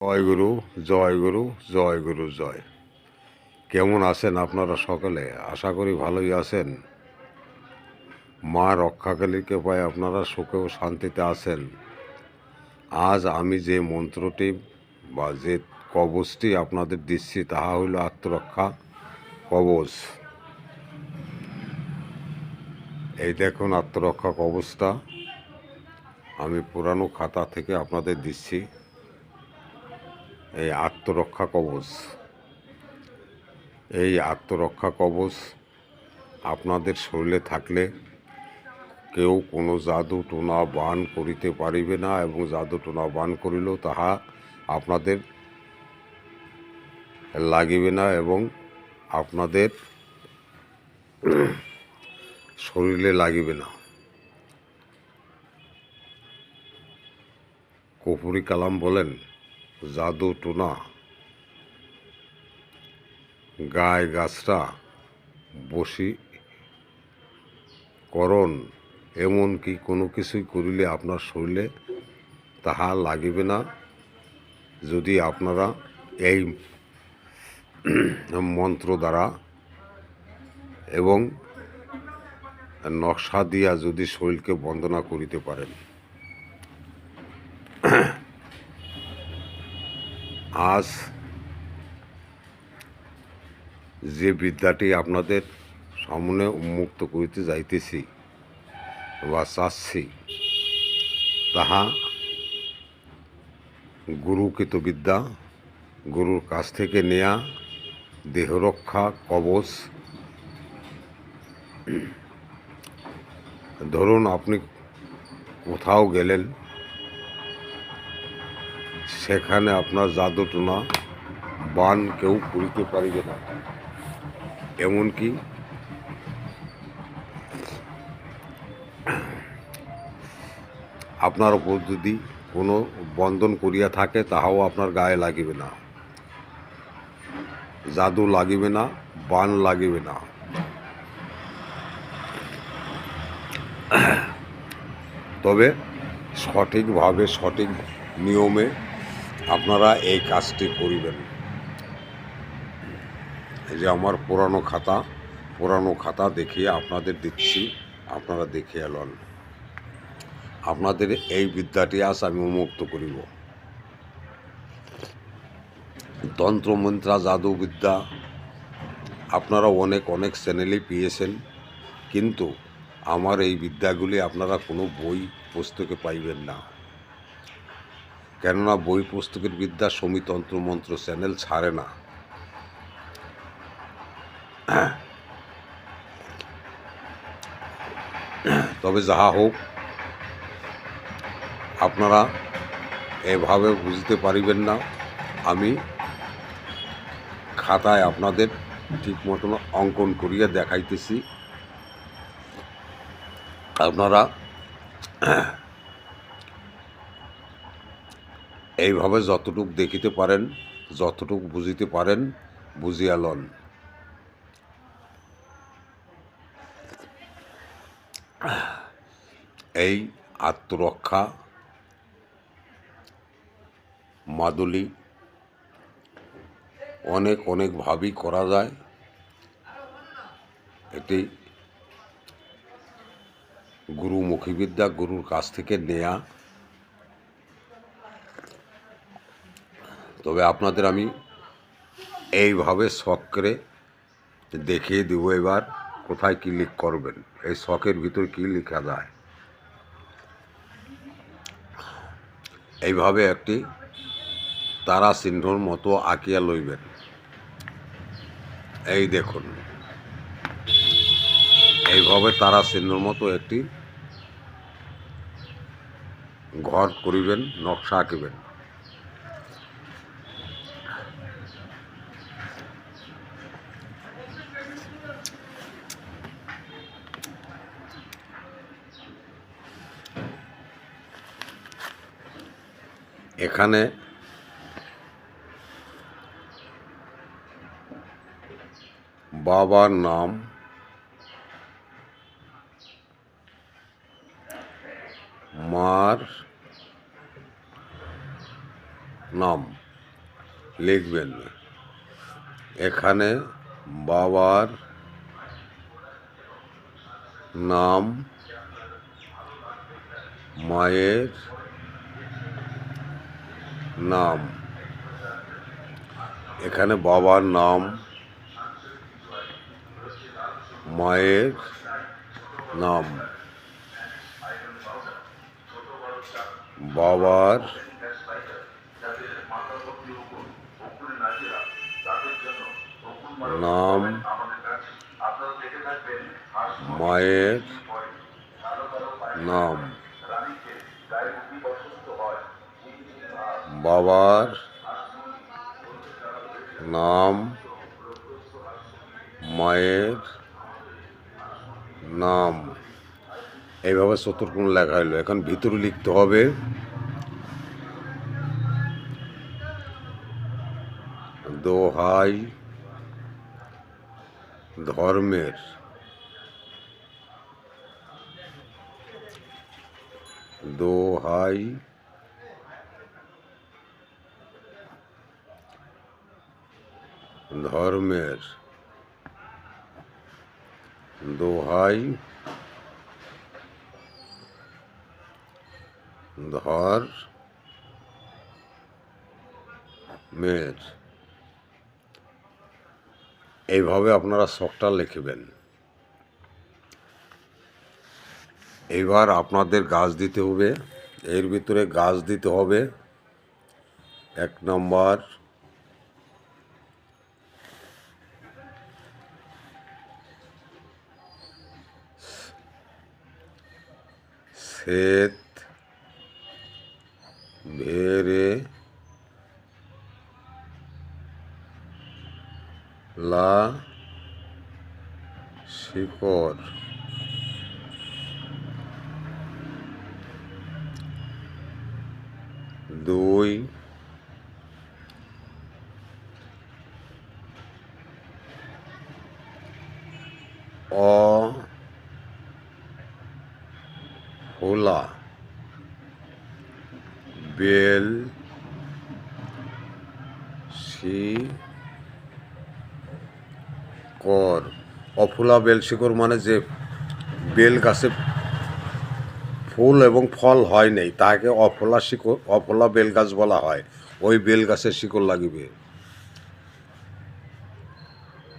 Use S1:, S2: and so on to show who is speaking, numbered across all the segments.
S1: জয় গুরু জয় গুরু জয় গুরু, জয়। কেমন আছেন আপনারা সকলে? আশা করি ভালোই আছেন। মা রক্ষাকালীর কৃপায় আপনারা সুখে ও শান্তিতে আছেন। আজ আমি যে মন্ত্রটি বা যে কবচটি আপনাদের দিচ্ছি, তাহা হইল আত্মরক্ষা কবচ। এই দেখুন আত্মরক্ষা কবচটা। আমি পুরানো খাতা থেকে আপনাদের দিচ্ছি। এই আত্মরক্ষা কবচ। এই আত্মরক্ষা কবচ আপনাদের শরীরে থাকলে কেউ কোনো জাদু টোনা বান করিতে পারিবে না এবং জাদু টোনা বান করিলেও তাহা আপনাদের লাগিবে না এবং আপনাদের শরীরে লাগিবে না। কপুরি কালাম বলেন জাদু টোনা গায়ে গাছটা বসি করণ এমনকি কোনো কিছুই করিলে আপনার শরীরে তাহা লাগিবে না? যদি আপনারা এই মন্ত্র দ্বারা এবং নকশা দিয়া যদি শরীরকে বন্দনা করিতে পারেন। আজ যে বিদ্যাটি আপনাদের সামনে উন্মুক্ত করিতে যাইতেছি বা চাচ্ছি, তাহা গুরুকৃত বিদ্যা, গুরুর কাছ থেকে নেয়া, দেহরক্ষা, কবচ। ধরুন আপনি কোথাও গেলেন সেখানে আপনার জাদু টোনা বান কেউ করিতে পারিবে না। এমনকি আপনার উপর যদি কোনো বন্ধন করিয়া থাকে, তাহাও আপনার গায়ে লাগিবে না। জাদু লাগিবে না, বান লাগিবে না। তবে সঠিকভাবে সঠিক নিয়মে আপনারা এই কাজটি করিবেন। যে আমার পুরানো খাতা পুরানো খাতা দেখিয়ে আপনাদের দিচ্ছি, আপনারা দেখে এলন। আপনাদের এই বিদ্যাটি আজ আমি উন্মুক্ত করিব। তন্ত্রমন্ত্রা জাদুবিদ্যা আপনারা অনেক অনেক চ্যানেলেই পেয়েছেন, কিন্তু আমার এই বিদ্যাগুলি আপনারা কোনো বই, পুস্তকে পাইবেন না। কেননা বই পুস্তকের বিদ্যা সমিতন্ত্র মন্ত্র চ্যানেল ছাড়ে না। তবে যাহা হোক, আপনারা এভাবে বুঝতে পারিবেন না। আমি খাতায় আপনাদের ঠিক মতন অঙ্কন করিয়া দেখাইতেছি। আপনারা এইভাবে যতটুক দেখিতে পারেন, যতটুক বুঝিতে পারেন, বুঝিয়া লন। এই আত্মরক্ষা, মাদুলি অনেক অনেকভাবেই করা যায়। এটি গুরুমুখী বিদ্যা গুরুর কাছ থেকে নেয়া। তবে আপনাদের আমি এইভাবে শখ করে দেখিয়ে দেব এবার, কোথায় কী লিখ করবেন, এই শখের ভিতর কী লেখা যায়। এইভাবে একটি তারা চিহ্নর মতো আঁকিয়া লইবেন। এই দেখুন। এইভাবে তারা চিহ্নর মতো একটি ঘর করিবেন, নকশা আঁকিবেন। এখানে। বাবার নাম। মার নাম। লিখবেন। এখানে বাবার নাম মায়ের নাম। এখানে বাবার নাম মায়ের নাম। বাবার নাম মায়ের নাম। বাবার নাম, মায়ের নাম। এইভাবে চতুর্কোণ লেখা হলো এখন ভিতরে লিখতে হবে, দোহাই ধর্মের। দোহাই ধর্মের দোহাই, ধর মের এইভাবে আপনারা শখটা লিখবেন। এবার আপনাদের গাছ দিতে হবে। এর ভিতরে গাছ দিতে হবে। এক নম্বর শ্বেত ভেরে লা শিকড় দুই হোলা বেল কর। অফুলা বেল শিকড় মানে যে বেল গাছে ফুল এবং ফল হয় নাই, তাকে অফলা শিকড়, অফলা বেল গাছ বলা হয়। ওই বেল গাছের শিকড় লাগিবে।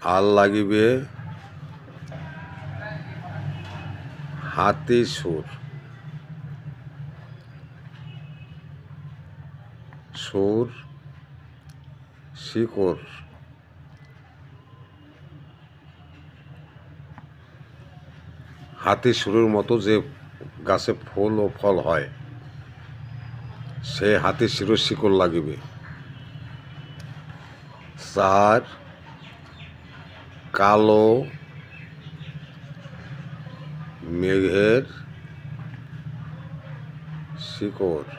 S1: আর লাগিবে হাতি সুর। সুর, শিকড়। হাতি সুরের মতো যে গাছে ফুল ও ফল হয়, সে হাতি শিরোর শিকড় লাগিবে। চার, কালো মেঘের শিকড়।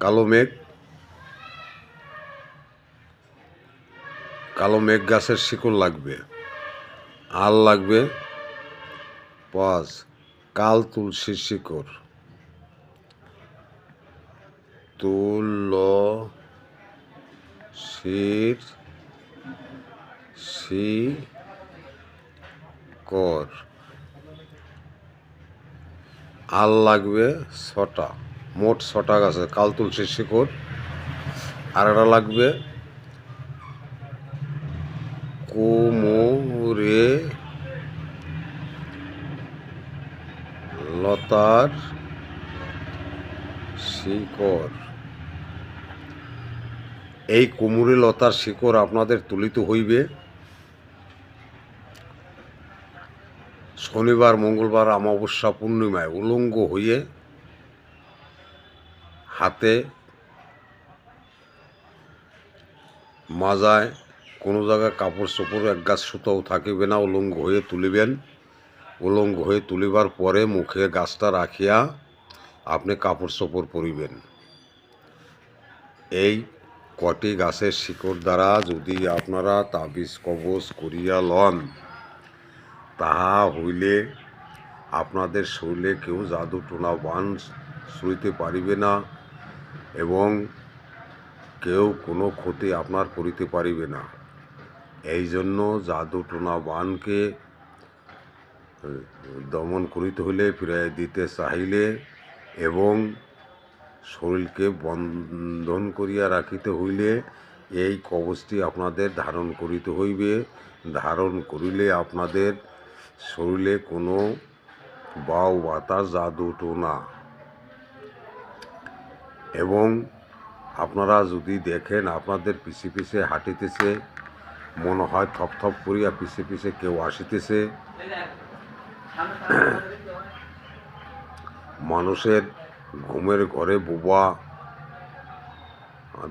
S1: কালো মেঘ। কালো মেঘ গাছের শিকড় লাগবে। আর লাগবে। পাঁচ কাল তুলসীর শিকড়। তুল শির শি কর আল লাগবে ছটা। মোট ছটা গাছে, কাল তুলসীর শিকড় আর একটা লাগবে কোমরে লতার শিকড় এই কুমুরে লতার শিকড় আপনাদের তুলিত হইবে। শনিবার, মঙ্গলবার, অমাবস্যা, পূর্ণিমায় উলঙ্গ হয়ে হাতে মাজায় কোনো জায়গায় কাপড় চোপড় এক গাছ সুতাও থাকিবে না, উলঙ্গ হয়ে তুলিবেন। উলঙ্গ হয়ে তুলিবার পরে মুখে গাছটা রাখিয়া আপনি কাপড় চোপড় পরিবেন। এই কটি গাছের শিকড় দ্বারা যদি আপনারা তাবিজ, কবজ করিয়া লন, তাহা হইলে আপনাদের শরীরে কেউ জাদু টোনা বান শুইতে পারিবে না। এবং কেউ কোনো ক্ষতি আপনার করিতে পারিবে না। এই জন্য জাদু টোনা বানকে দমন করিতে হইলে ফিরাই দিতে চাহিলে এবং শরীরকে বন্ধন করিয়া রাখিতে হইলে এই কবচটি আপনাদের ধারণ করিতে হইবে। ধারণ করিলে আপনাদের শরীরে কোনো বাউ বাতাস জাদু টোনা এবং আপনারা যদি দেখেন আপনাদের পিছে পিছে হাঁটিতেছে, মনে হয় থপ থপ করিয়া পিছে পিছে কেউ আসিতেছে। মানুষের ঘুমের ঘরে বোবা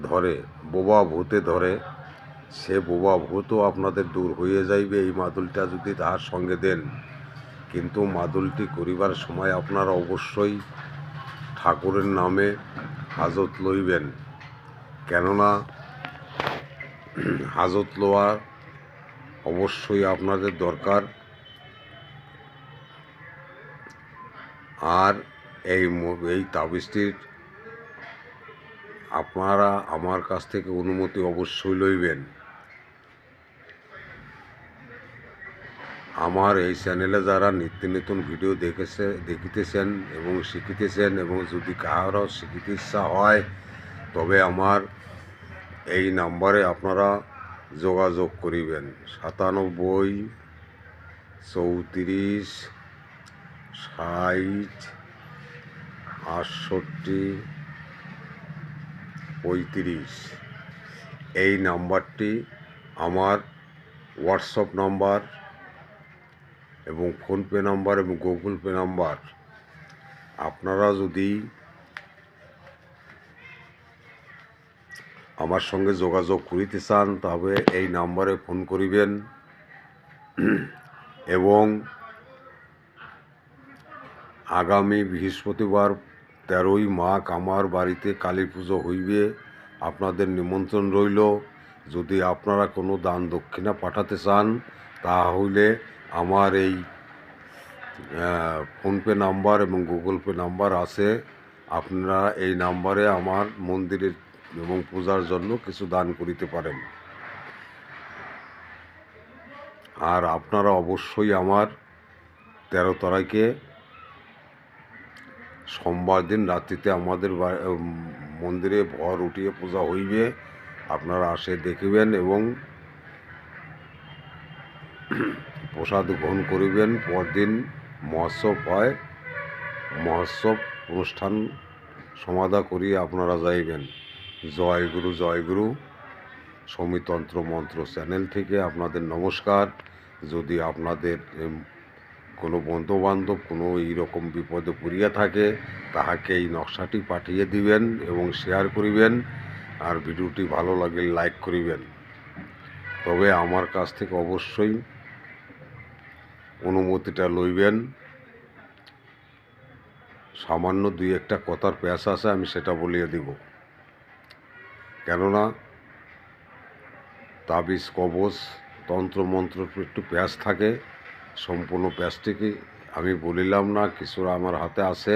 S1: ধরে, বোবা ভূতে ধরে, সে বোবা ভূতও আপনাদের দূর হয়ে যাইবে। এই মাদুলটা যদি তাহার সঙ্গে দেন, কিন্তু মাদুলটি করিবার সময় আপনারা অবশ্যই ঠাকুরের নামে হাজত লইবেন। কেননা হাজত লওয়া অবশ্যই আপনাদের দরকার। আর এই এই তাবিজটির আপনারা আমার কাছ থেকে অনুমতি অবশ্যই লইবেন। আমার এই চ্যানেলে যারা নিত্য নতুন ভিডিও দেখেছে, দেখিতেছেন এবং শিখিতেছেন এবং যদি কারও শিখিতে ইচ্ছা হয়, তবে আমার এই নাম্বারে আপনারা যোগাযোগ করিবেন। সাতানব্বই চৌত্রিশ ষাট আটষট্টি পঁয়ত্রিশ। এই নাম্বারটি আমার হোয়াটসঅ্যাপ নাম্বার এবং ফোনপে নাম্বার এবং গুগল পে নাম্বার। আপনারা যদি আমার সঙ্গে যোগাযোগ করিতে চান, তবে এই নাম্বারে ফোন করিবেন। এবং আগামী বৃহস্পতিবার তেরোই মাঘ আমার বাড়িতে কালী পুজো হইবে, আপনাদের নিমন্ত্রণ রইল। যদি আপনারা কোনো দান দক্ষিণা পাঠাতে চান, তাহলে আমার এই ফোনপে নাম্বার এবং গুগল পে নাম্বার আছে। আপনারা এই নাম্বারে আমার মন্দিরের এবং পূজার জন্য কিছু দান করিতে পারেন। আর আপনারা অবশ্যই আমার তেরো তারিখে সোমবার দিন রাত্রিতে আমাদের মন্দিরে ভর উঠিয়ে পূজা হইবে। আপনারা আসে দেখিবেন এবং প্রসাদ গ্রহণ করিবেন, পরদিন মহোৎসব হয়। মহোৎসব অনুষ্ঠান সমাধা করিয়ে আপনারা যাইবেন। জয় গুরু জয় গুরু। সমিতন্ত্র মন্ত্র চ্যানেল থেকে আপনাদের নমস্কার। যদি আপনাদের কোনো বন্ধুবান্ধব কোনো এইরকম বিপদে পড়িয়া থাকে, তাহাকে এই নকশাটি পাঠিয়ে দিবেন এবং শেয়ার করিবেন। আর ভিডিওটি ভালো লাগলে লাইক করিবেন। তবে আমার কাছ থেকে অবশ্যই অনুমতিটা লইবেন। সামান্য দুই একটা কথার প্যাস আছে, আমি সেটা বলিয়ে দিব। কেননা তাবিজ কবচ তন্ত্রমন্ত্র একটু প্যাঁচ থাকে, সম্পূর্ণ প্যাঁচটিকে আমি বলিলাম না, কিছুটা আমার হাতে আছে,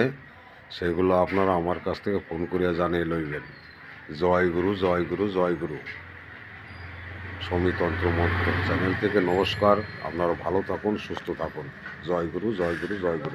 S1: সেগুলো আপনারা আমার কাছ থেকে ফোন করিয়া জানিয়ে লইবেন। জয় গুরু জয় গুরু জয় গুরু। সমিতন্ত্র মন্ত্র চ্যানেল থেকে নমস্কার। আপনারা ভালো থাকুন, সুস্থ থাকুন। জয় গুরু জয় গুরু জয় গুরু।